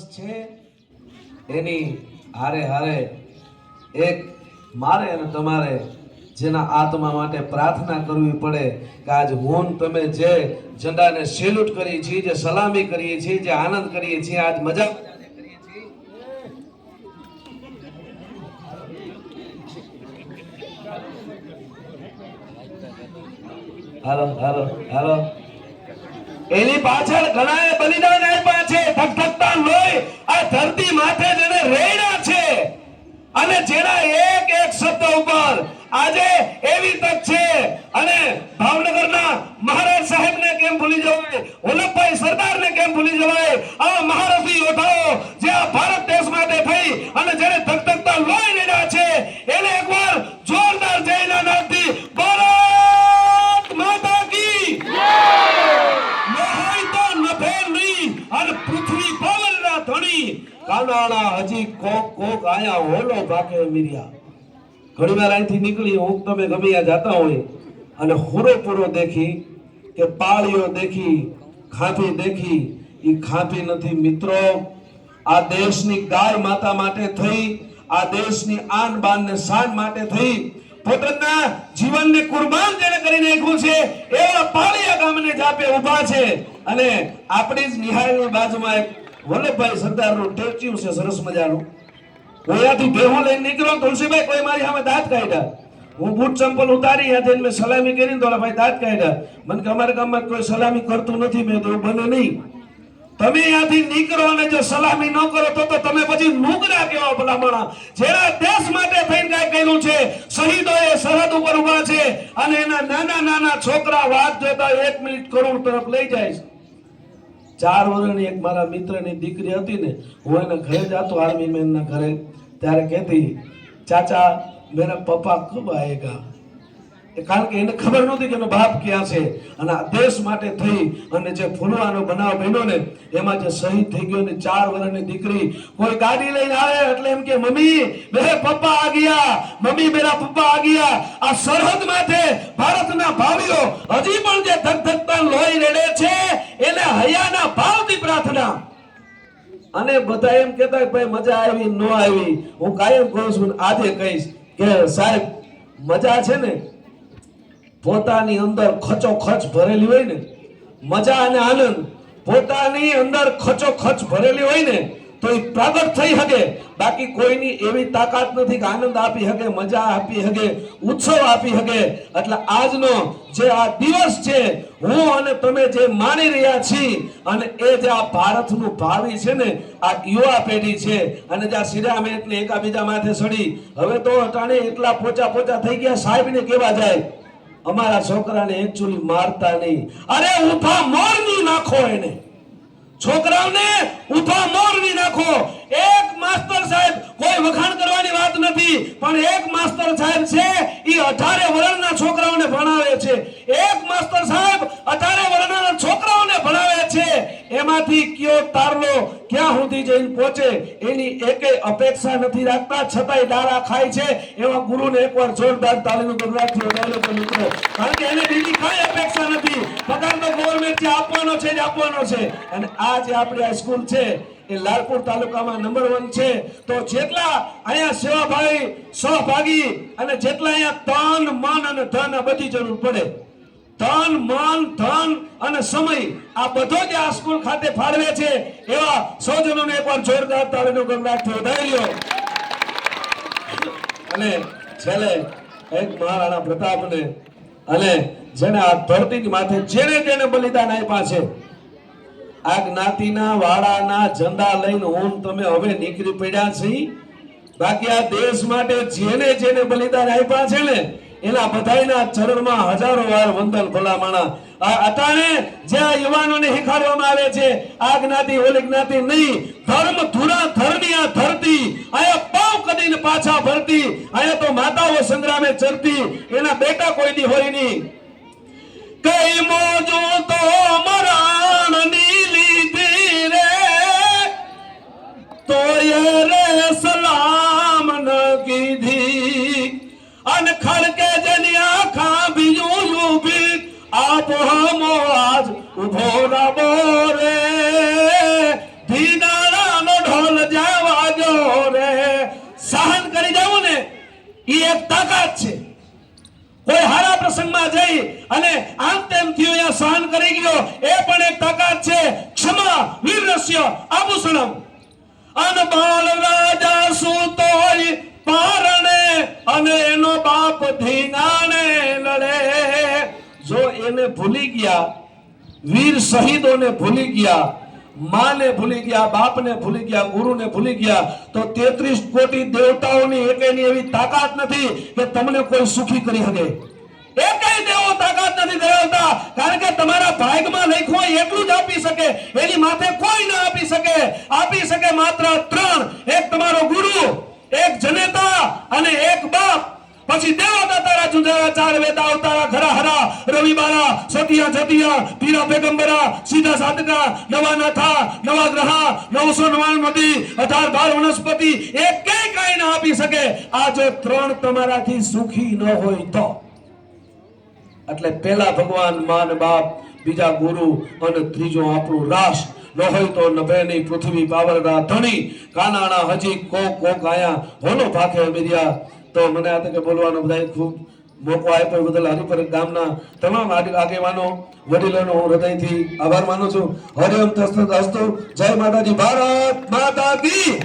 દિવસ છે? એની હારે હારે એક મારે અને તમારે જેના આત્મા માટે પ્રાર્થના કરવી પડે કે આજ હું તમે જે ઝંડાને સેલ્યુટ કરીએ છીએ, જે સલામી કરીએ છીએ, જે આનંદ કરીએ છીએ, આજ મજા હાલો હાલો હાલો. એની પાછળ ઘણાએ બલિદાન આપ્યા છે. ધકધકતા લોહી આ ધરતી માથે જેને રેડ્યા છે અને જેના એક એક શબ્દ ઉપર આજે એવી તક છે. અને ભાવનગરના મહારાજ સાહેબને કેમ ભૂલી જવાય? વલ્લભભાઈ સરદારને કેમ ભૂલી જવાય? આ મહારથી યોદ્ધાઓ જે આ ભારત કાનાળા હજી કોક કોક આયા હોલો ભાગે મીર્યા. ઘણી વાર અહીંથી નીકળી હું તમે ગમે જાતા હોય અને હુરો પૂરો દેખી કે પાળીઓ દેખી ખાંપી દેખી એ ખાંપી નથી મિત્રો. આ દેશની ગાય માતા માટે થઈ, આ દેશની આન બાન ને શાન માટે થઈ. પોતાના જીવનને કુરબાન જેને કરી નાખ્યું છે, એવા પાળીયા ગામને જાપે ઊભા છે. અને આપણી જ નિહાળની બાજુમાં એક વલ્લભભાઈ સરદારનું ટેચ્યુ છે, સરસ મજાનું. ઓયાથી ભેહું લઈને નીકળ્યો તુલસીભાઈ કોઈ મારી સામે દાંત કાઢ્યા. હું બૂટ ચંપલ ઉતારી હતી મેં સલામી કરી ભાઈ દાંત કાઢ્યા. મને કે અમારા ગામમાં કોઈ સલામી કરતું નથી, મેં તો બને નહીં. તમે અહીંયાથી નીકળો અને જો સલામી ન કરો તો તો તમે પછી નુગરા કેવા ભલામણા જેના દેશ માટે થઈને કાંઈ કર્યું છે, શહીદોએ સરહદ ઉપર ઊભા છે અને એના નાના નાના છોકરા વાત જોતા એક મિનિટ કરોડ તરફ લઈ જાય છે. ચાર વર્ષની એક મારા મિત્રની દીકરી હતી ને, હું એને ઘરે જતો આર્મી મેનના ઘરે. ત્યારે કહેતી, ચાચા, મેરા પપ્પા કબ આયેગા? કારણ કે એને ખબર નહોતી કે એનો બાપ ક્યાં છે. અને આ દેશ માટે થઈ અને જે ફૂલવાનો બનાવ બન્યો ને, એમાં જે શહીદ થઈ ગયો ને ચાર વર્ષની દીકરી, કોઈ ગાડી લઈને આવે? એટલે એમ કે, મમ્મી, મેરે પપ્પા આ ગયા. મમ્મી, મેરા પપ્પા આ ગયા. આ સરહદ માથે ભારતના ભાવીઓ હજી પણ જે ધગધગતા લોહી રેડે છે, એને અને બધા એમ કહેતા ભાઈ મજા આવી ન આવી. હું કાયમ કહું છું આજે કહીશ કે સાહેબ, મજા છે ને? પોતાની અંદર ખચો ખચ ભરેલી હોય ને, મજા અને આનંદ પોતાની અંદર ખચો ખચ ભરેલી હોય ને તો એ પ્રગટ થઈ શકે બાકી કોઈની એવી તાકાત નથી કે આનંદ આપી શકે મજા આપી શકે ઉત્સવ આપી શકે એટલે આજનો જે આ દિવસ છે, હું અને તમે જે માણી રહ્યા છીએ અને એ જે આ ભારતનું ભાવિ છે ને, આ યુવા પેઢી છે, અને જે આ સિરામેટને એકાબીજા માથે સડી, હવે તો અટાણે એટલા પોચા પોચા થઈ ગયા, સાહેબને કેવા જાય? અમારા છોકરાને એકચુલી મારતા નહીં. અરે ઊભા મોરની નાખો એને. છોકરાઓને ઊભા મોરવી નાખો. એક માસ્ટર સાહેબ કોઈ વખાણ કરવાની વાત નથી, પણ એક માસ્ટર સાહેબ છે એ અઢારે વર્ષના છોકરાઓને ભણાવે છે એક માસ્ટર સાહેબ અઢારે વર્ષના છોકરાઓને ભણાવે છે એમાંથી કયો તારલો ક્યાં સુધી જઈને પહોંચે, એની એકે અપેક્ષા નથી રાખતા. છતાંય દાડા ખાય છે. એવા ગુરુને એકવાર જોરદાર તાલીનું ગગડાટથી વધારેલો તો મિત્રો, કારણ કે એને બીજી કઈ અપેક્ષા નથી. પગાર તો ગવર્મેન્ટ જે આપવાનો છે જે આપવાનો છે. અને આ જે આપણી આ સ્કૂલ છે, એ લાલપુર તાલુકામાં નંબર વન છે. તો જેટલા અહીંયા સેવાભાઈ, સહભાગી અને જેટલા અહીંયા તન, મન અને ધન બધી જરૂર પડે. તન મન ધન અને સમય આ બધો જ આ સ્કૂલ ખાતે ફાળવે છે એવા સૌજનોને એકવાર જોરદાર તાળીનો ગંગાટથી વધારી અને છેલ્લે એક મહારાણા પ્રતાપને, અને જેને આ ધરતી માથે જેને જેને બલિદાન આપ્યા છે આ જ્ઞાતિના વાડાના ઝંડા લઈને હું તમે હવે નીકળી પડ્યા છીએ બાકી આ દેશ માટે જેને જેને બલિદાન આપ્યા છે ને એના બધાના ચરણમાં હજારો વાર વંદન ભલામણા. આ અટાણે જે યુવાનોને શીખવાડવામાં આવે છે, આ જ્ઞાતિ, ઓલી જ્ઞાતિ નહીં. ધર્મ ધુરા, ધર્મી આ ધરતી. આયા પાવ કદીને પાછા ભરતી આયા તો માતાઓ સંગ્રામે ચરતી. એના બેટા કોઈની હોય નહીં. કઈ મોજો તો મરાણ કાન ખડકે જેની આખા બીજું ઊભી આપ હમો આજ ઊભો રબો રે. ધીનાળાનો ઢોલ જવા જો રે. સહન કરી જવું ને એ એક તાકાત છે. કોઈ હારા પ્રસંગમાં જઈ અને આમ તેમ થયું યા સહન કરી ગયો, એ પણ એક તાકાત છે. ક્ષમા વીરસ્ય આભૂષણમ અનબાલ રાજા સુતોય પારણે અને એનો બાપ ધીંગાણે લડે. જો એને ભૂલી ગયા, વીર શહીદોને ભૂલી ગયા, માને ભૂલી ગયા, બાપને ભૂલી ગયા, ગુરુને ભૂલી ગયા, તો તેત્રીસ કોટી દેવતાઓની એકેયની એવી તાકાત નથી કે તમને કોઈ સુખી કરી શકે. એકેય દેવો તાકાત નથી ધરાવતા, કારણ કે તમારા ભાગમાં લખ્યું એટલું જ આપી શકે. એની માથે કોઈ ના આપી શકે. આપી શકે માત્ર ત્રણ એક તમારો ગુરુ એક જનેતા અને એક બાપ પછી દેવતા તારા જુદા ચાર વેતા અવતારા ખરા હરા રવિ બારા સતિયા પીરા પેગંબરા સીધા સાધકા નવા નાથા નવા ગ્રહા નવસો નવાણું અઢાર બાર વનસ્પતિ એક કઈ કઈ ના આપી શકે આ જો ત્રણ તમારાથી સુખી ન હોય તો એટલે પેલા ભગવાન માન બાપ બીજા ગુરુ અને ત્રીજો આપણું રાષ્ટ્ર ન હોય તો નભે નહીં પૃથ્વી પાવરના ધણી કાનાણા હજી કોક કોક આયા હોલો ભાખે અમીરિયા તો મને આ તકે બોલવાનો બધા ખૂબ મોકો આપ્યો બદલ હરિપર ગામના તમામ આગે- આગેવાનો, વડીલોનો હું હૃદયથી આભાર માનું છું. હરિઓમ તસ્ત અસ્તુ જય માતાજી. ભારત માતા કી